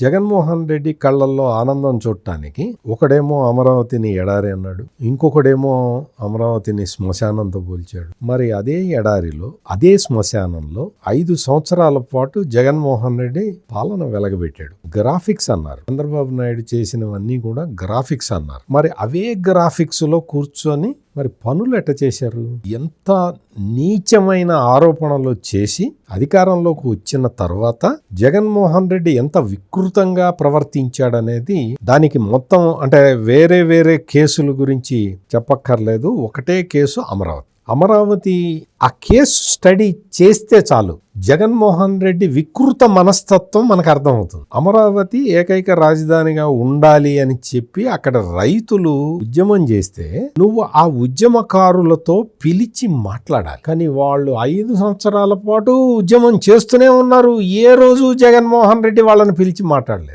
జగన్మోహన్ రెడ్డి కళ్ళల్లో ఆనందం చూడటానికి ఒకడేమో అమరావతిని ఎడారి అన్నాడు ఇంకొకడేమో అమరావతిని శ్మశానంతో పోల్చాడు. మరి అదే ఎడారిలో అదే శ్మశానంలో ఐదు సంవత్సరాల పాటు జగన్మోహన్ రెడ్డి పాలన వెలగబెట్టాడు. గ్రాఫిక్స్ అన్నారు. చంద్రబాబు నాయుడు చేసినవన్నీ కూడా గ్రాఫిక్స్ అన్నారు. మరి అవే గ్రాఫిక్స్లో కూర్చొని మరి పనులు ఎట్ట చేశారు? ఎంత నీచమైన ఆరోపణలు చేసి అధికారంలోకి వచ్చిన తర్వాత జగన్మోహన్ రెడ్డి ఎంత వికృతంగా ప్రవర్తించాడనేది దానికి మొత్తం అంటే వేరే వేరే కేసుల గురించి చెప్పక్కర్లేదు. ఒకటే కేసు అమరావతి. అమరావతి ఆ కేసు స్టడీ చేస్తే చాలు. జగన్మోహన్ రెడ్డి వికృత మనస్తత్వం మనకు అర్థమవుతుంది. అమరావతి ఏకైక రాజధానిగా ఉండాలి అని చెప్పి అక్కడ రైతులు ఉద్యమం చేస్తే నువ్వు ఆ ఉద్యమకారులతో పిలిచి మాట్లాడాలి. కానీ వాళ్ళు ఐదు సంవత్సరాల పాటు ఉద్యమం చేస్తూనే ఉన్నారు. ఏ రోజు జగన్మోహన్ రెడ్డి వాళ్ళని పిలిచి మాట్లాడలేదు.